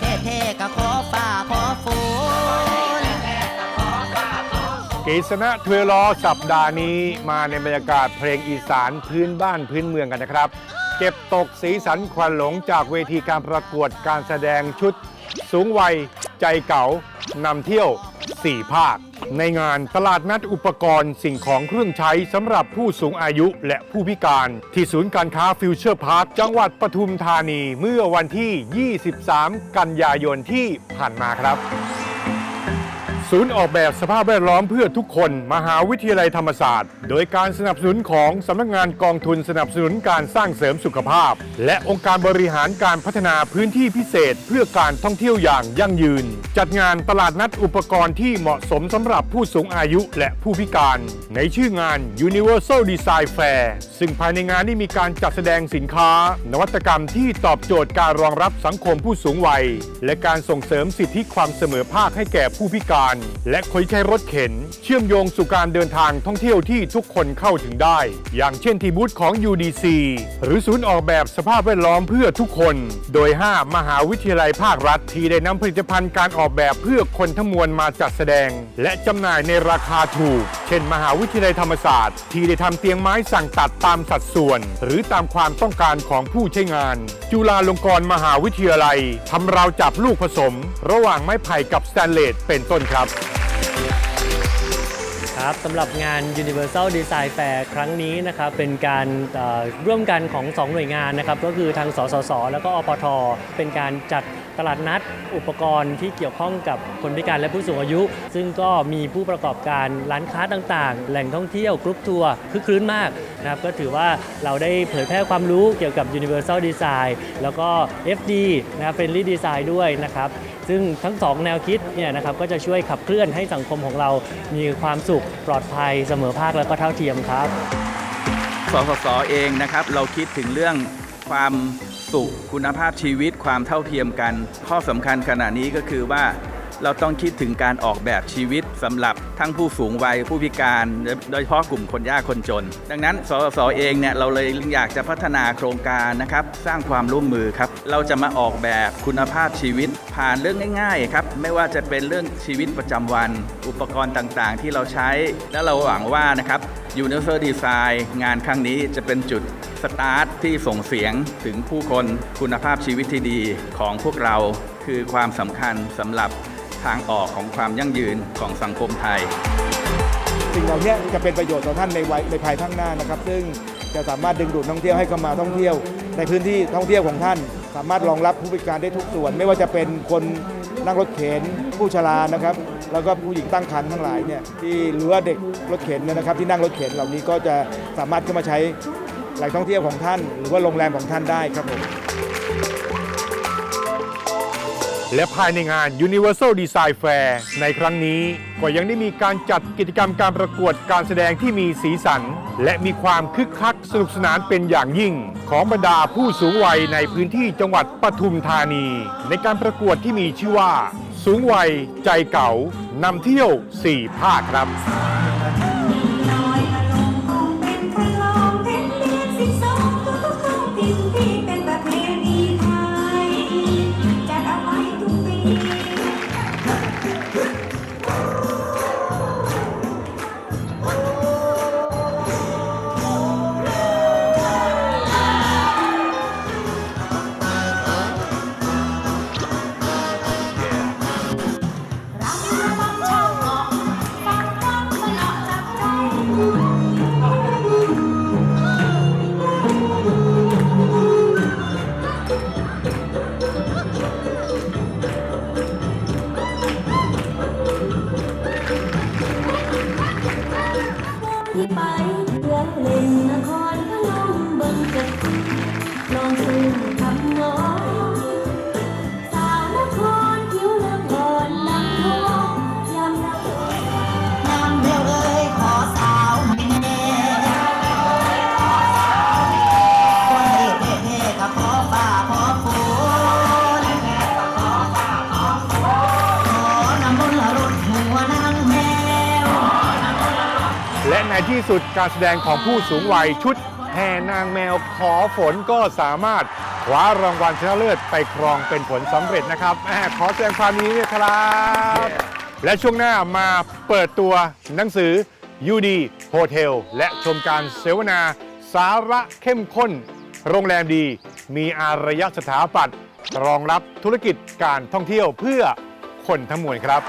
แท้แก็ขอฝ่าขอฝนกฤษณะเทวล้อสัปดาห์นี้มาในบรรยากาศเพลงอีสานพื้นบ้านพื้นเมืองกันนะครับ เก็บตกสีสันควันหลงจากเวทีการประกวดการแสดงชุด สูงวัยใจเก่านำเที่ยว 4 ภาค ในงานตลาดนัดอุปกรณ์สิ่งของเครื่องใช้สำหรับผู้สูงอายุและผู้พิการ ที่ศูนย์การค้าฟิวเจอร์พาร์คจังหวัดปทุมธานีเมื่อวันที่ 23 กันยายนที่ผ่านมาครับ ศูนย์ออกแบบสภาพแวดล้อมเพื่อทุกคน มหาวิทยาลัยธรรมศาสตร์ โดยการสนับสนุนของสำนักงานกองทุนสนับสนุนการสร้างเสริมสุขภาพ และองค์การบริหารการพัฒนาพื้นที่พิเศษ เพื่อการท่องเที่ยวอย่างยั่งยืน จัดงานตลาดนัดอุปกรณ์ที่เหมาะสมสำหรับผู้สูงอายุและผู้พิการ ในชื่องาน Universal Design Fair ซึ่งภายในงานนี้มีการจัดแสดงสินค้า นวัตกรรมที่ตอบโจทย์การรองรับสังคมผู้สูงวัย และการส่งเสริมสิทธิความเสมอภาคให้แก่ผู้พิการ และคนใช้รถเข็น เชื่อมโยงสู่การเดินทางท่องเที่ยวที่ทุกคนเข้าถึงได้ อย่างเช่นที่บูธของ UDC หรือศูนย์ออกแบบสภาพแวดล้อมเพื่อทุกคน โดย 5 มหาวิทยาลัยภาครัฐ ที่ได้นำผลิตภัณฑ์การออกแบบเพื่อคนทั้งมวลมาจัดแสดง และจำหน่ายในราคาถูก เช่น มหาวิทยาลัยธรรมศาสตร์ ที่ได้ทำเตียงไม้สั่งตัดตามสัดส่วน หรือตามความต้องการของผู้ใช้งาน จุฬาลงกรณ์มหาวิทยาลัยทำราวจับลูกผสม ระหว่างไม้ไผ่กับสแตนเลสเป็นต้นครับ ครับสำหรับงาน Universal Design Fair ครั้งนี้นะครับเป็นการร่วมกันของ 2 หน่วยงานนะครับก็คือทางสสส แล้วก็อปท เป็นการจัดตลาดนัดอุปกรณ์ที่เกี่ยวข้องกับคนพิการและผู้สูงอายุ ซึ่งก็มีผู้ประกอบการร้านค้าต่างๆ แหล่งท่องเที่ยวกรุ๊ปทัวร์คึกครื้นมากนะครับก็ถือว่าเราได้เผยแพร่ความรู้เกี่ยวกับ Universal Design แล้วก็ FD นะครับ Friendly Design ด้วยนะครับซึ่งทั้งสองแนวคิดเนี่ยนะครับก็จะช่วยขับเคลื่อนให้สังคมของเรามีความสุขปลอดภัยเสมอภาคและก็เท่าเทียมครับ สสสเองนะครับ เราคิดถึงเรื่องความสุขคุณภาพชีวิตความเท่าเทียมกัน ข้อสำคัญขณะนี้ก็คือว่า เราต้องคิดถึงการออกแบบชีวิตสำหรับทั้งผู้สูงวัยผู้พิการ โดยเฉพาะกลุ่มคนยากคนจน ดังนั้นสสเองเนี่ยเราเลยอยากจะพัฒนาโครงการนะครับ สร้างความร่วมมือครับ เราจะมาออกแบบคุณภาพชีวิต ผ่านเรื่องง่ายๆครับไม่ว่าจะเป็นเรื่องชีวิตประจำวัน อุปกรณ์ต่างๆ ที่เราใช้และเราหวังว่านะครับ Universal Design งานครั้งนี้จะเป็นจุดสตาร์ทที่ส่งเสียงถึงผู้คนคุณภาพชีวิตที่ดีของพวกเราคือความสำคัญสำหรับ ทางออกของความยั่งยืนของสังคมไทย สิ่งเหล่านี้จะเป็นประโยชน์ต่อท่านในวัยในภายข้างหน้านะครับ ซึ่งจะสามารถดึงดูดนักท่องเที่ยวให้เข้ามาท่องเที่ยว ในพื้นที่ท่องเที่ยวของท่าน สามารถรองรับผู้พิการได้ทุกส่วน ไม่ว่าจะเป็นคนนั่งรถเข็นผู้ชรานะครับ แล้วก็ผู้หญิงตั้งครรภ์ทั้งหลายเนี่ยที่หรือว่าเด็กรถเข็นเนยนะครับ ที่นั่งรถเข็นเหล่านี้ก็จะสามารถเข้ามาใช้แหล่งท่องเที่ยวของท่าน หรือว่าโรงแรมของท่านได้ครับผม และภายในงาน Universal Design Fair ในครั้งนี้ก็ยังได้มีการจัดกิจกรรมการประกวดการแสดงที่มีสีสัน และมีความคึกคักสนุกสนานเป็นอย่างยิ่ง ของบรรดาผู้สูงวัยในพื้นที่จังหวัดปทุมธานี ในการประกวดที่มีชื่อว่า สูงวัยใจเก่านำเที่ยว 4 ภาคครับ ในที่สุดการแสดงของผู้สูงวัยชุดแห่นางแมวขอฝนก็สามารถคว้ารางวัลชนะเลิศไปครองเป็นผลสำเร็จนะครับขอแสดงความยินดีด้วยครับ และช่วงหน้ามาเปิดตัวหนังสือยูดีโฮเทลและชมการเสวนาสาระเข้มข้น โรงแรมดี มีอารยสถาปัตย์รองรับธุรกิจการท่องเที่ยวเพื่อคนทั้งมวลครับ